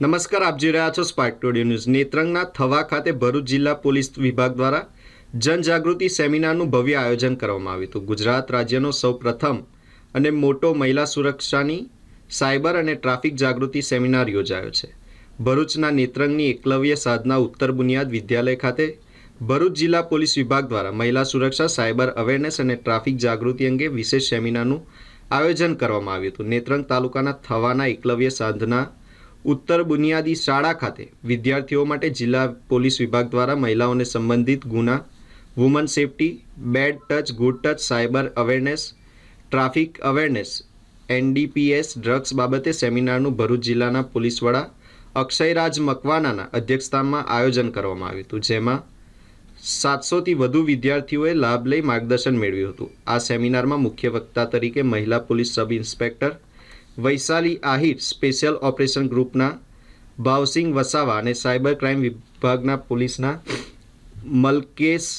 નમસ્કાર, આપ જોઈ રહ્યા છો સ્પાર્ક ટોડિયો ન્યૂઝ નેત્રંગના થવા ખાતે ભરૂચ જિલ્લા પોલીસ વિભાગ દ્વારા જનજાગૃતિ સેમિનારનું ભવ્ય આયોજન કરવામાં આવ્યું હતું. ગુજરાત રાજ્યનો સૌપ્રથમ અને મોટો મહિલા સુરક્ષાની, સાયબર અને ટ્રાફિક જાગૃતિ સેમિનાર યોજાયો છે. ભરૂચના નેત્રંગની એકલવ્ય સાધના ઉત્તર બુનિયાદ વિદ્યાલય ખાતે ભરૂચ જિલ્લા પોલીસ વિભાગ દ્વારા મહિલા સુરક્ષા, સાયબર અવેરનેસ અને ટ્રાફિક જાગૃતિ અંગે વિશેષ સેમિનારનું આયોજન કરવામાં આવ્યું હતું. નેત્રંગ તાલુકાના થવાના એકલવ્ય સાધના ઉત્તર બુનિયાદી શાળા ખાતે વિદ્યાર્થીઓ માટે જિલ્લા પોલીસ વિભાગ દ્વારા મહિલાઓને સંબંધિત ગુના woman safety bad touch good touch cyber awareness traffic awareness NDPS drugs બાબતે સેમિનારનું ભરૂચ જિલ્લાના પોલીસ વડા અક્ષયરાજ મકવાનાના અધ્યક્ષતામાં આયોજન કરવામાં આવ્યું હતું, જેમાં સાતસોથી વધુ વિદ્યાર્થીઓએ લાભ લઈ માર્ગદર્શન મેળવ્યું હતું. આ સેમિનારમાં મુખ્ય વક્તા તરીકે મહિલા police sub inspector Vaishali Ahir special operation ગ્રુપના ભાવસિંગ વસાવા અને સાયબર ક્રાઇમ વિભાગના પોલીસના મલકેશ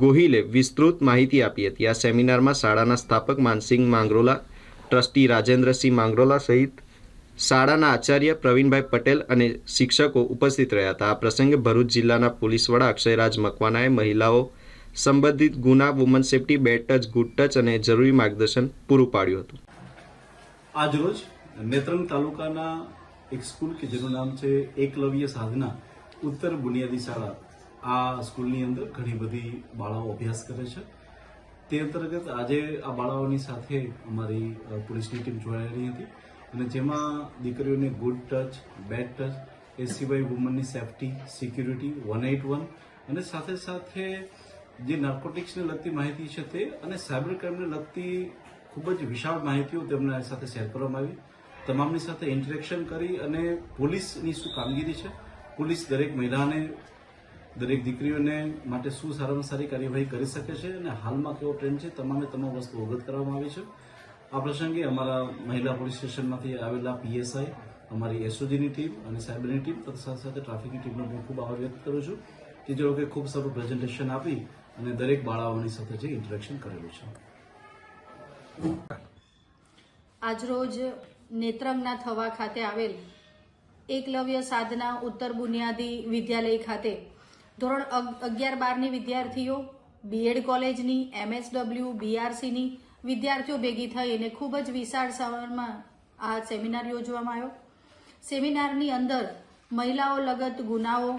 ગોહિલે વિસ્તૃત માહિતી આપી હતી. આ સેમિનારમાં શાળાના સ્થાપક માનસિંહ માંગરોલા, ટ્રસ્ટી રાજેન્દ્રસિંહ માંગરોલા સહિત શાળાના આચાર્ય પ્રવીણભાઈ પટેલ અને શિક્ષકો ઉપસ્થિત રહ્યા હતા. આ પ્રસંગે ભરૂચ જિલ્લાના પોલીસ વડા અક્ષયરાજ મકવાનાએ મહિલાઓ સંબંધિત ગુના, woman safety, bad touch, good touch અને જરૂરી માર્ગદર્શન પૂરું પાડ્યું હતું. આજરોજ નેત્રંગ તાલુકાના એક સ્કૂલ કે જેનું નામ છે એકલવ્ય સાધના ઉત્તર બુનિયાદી શાળા. આ સ્કૂલની અંદર ઘણી બધી બાળાઓ અભ્યાસ કરે છે. તે અંતર્ગત આજે આ બાળાઓની સાથે અમારી પોલીસની ટીમ જોડાયેલી હતી અને જેમાં દીકરીઓને ગુડ ટચ, બેડ ટચ, એ સિવાય વુમનની safety, security, one at one અને સાથે સાથે જે નાર્કોટિક્સને લગતી માહિતી છે તે અને સાયબર ક્રાઇમને લગતી ખૂબ જ વિશાળ માહિતીઓ તેમના સાથે શેર કરવામાં આવી. તમામની સાથે ઇન્ટરેક્શન કરી અને પોલીસની શું કામગીરી છે? પોલીસ દરેક મહિલાને, દરેક દીકરીઓને માટે શું સારામાં સારી કાર્યવાહી કરી શકે છે અને હાલમાં કેવો ટ્રેન્ડ છે તમામે તમામ વસ્તુ અવગત કરવામાં આવી છે. આ પ્રસંગે અમારા મહિલા પોલીસ સ્ટેશનમાંથી આવેલા પીએસઆઈ, અમારી એસઓજીની ટીમ અને સાયબરની ટીમ તથા સાથે સાથે ટ્રાફિકની ટીમનો હું ખૂબ આભાર વ્યક્ત કરું છું કે જે લોકોએ ખૂબ સારું પ્રેઝન્ટેશન આપી અને દરેક બાળાઓની સાથે જે ઇન્ટરેક્શન કરેલું છે. આજરોજ નેત્રંગના થવા ખાતે આવેલ એકલવ્ય સાધના ઉત્તર બુનિયાદી વિદ્યાલય ખાતે ધોરણ અગ- અગિયાર બારની વિદ્યાર્થીઓ બીએડ કોલેજની એમએસડબલ્યુ બીઆરસીની વિદ્યાર્થીઓ ભેગી થઈને ખૂબ જ વિશાળ સવારમાં આ સેમિનાર યોજવામાં આવ્યો. સેમિનારની અંદર મહિલાઓ લગત ગુનાઓ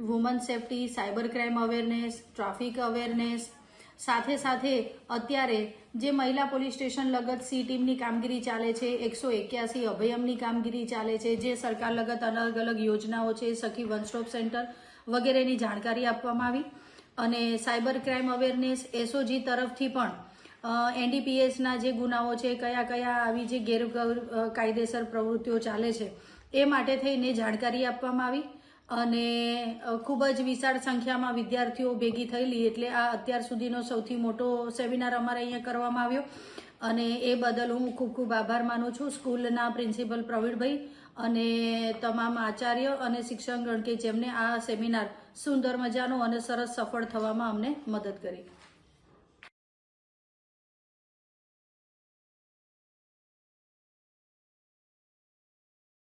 woman safety cyber crime awareness traffic awareness સાથે સાથે અત્યારે જે મહિલા પોલીસ સ્ટેશન લગત સી ટીમની કામગીરી ચાલે છે, એકસો એક્યાસી અભયમની કામગીરી ચાલે છે, જે સરકાર લગત અલગ અલગ યોજનાઓ છે, સખી વન સ્ટોપ સેન્ટર વગેરેની જાણકારી આપવામાં આવી. અને સાયબર ક્રાઇમ અવેરનેસ એસઓજી તરફથી પણ એનડીપીએસના જે ગુનાઓ છે, કયા કયા આવી જે ગેરકાયદેસર પ્રવૃત્તિઓ ચાલે છે, એ માટે થઈને જાણકારી આપવામાં આવી. અને ખૂબ જ વિશાળ સંખ્યામાં વિદ્યાર્થીઓ ભેગી થયેલી એટલે આ અત્યાર સુધીનો સૌથી મોટો સેમિનાર અમારે અહીંયા કરવામાં આવ્યો. અને એ બદલ હું ખૂબ ખૂબ આભાર માનું છું સ્કૂલના પ્રિન્સિપલ પ્રવીણભાઈ અને તમામ આચાર્ય અને શિક્ષકગણ કે જેમને આ સેમિનાર સુંદર મજાનો અને સરસ સફળ થવામાં અમને મદદ કરી.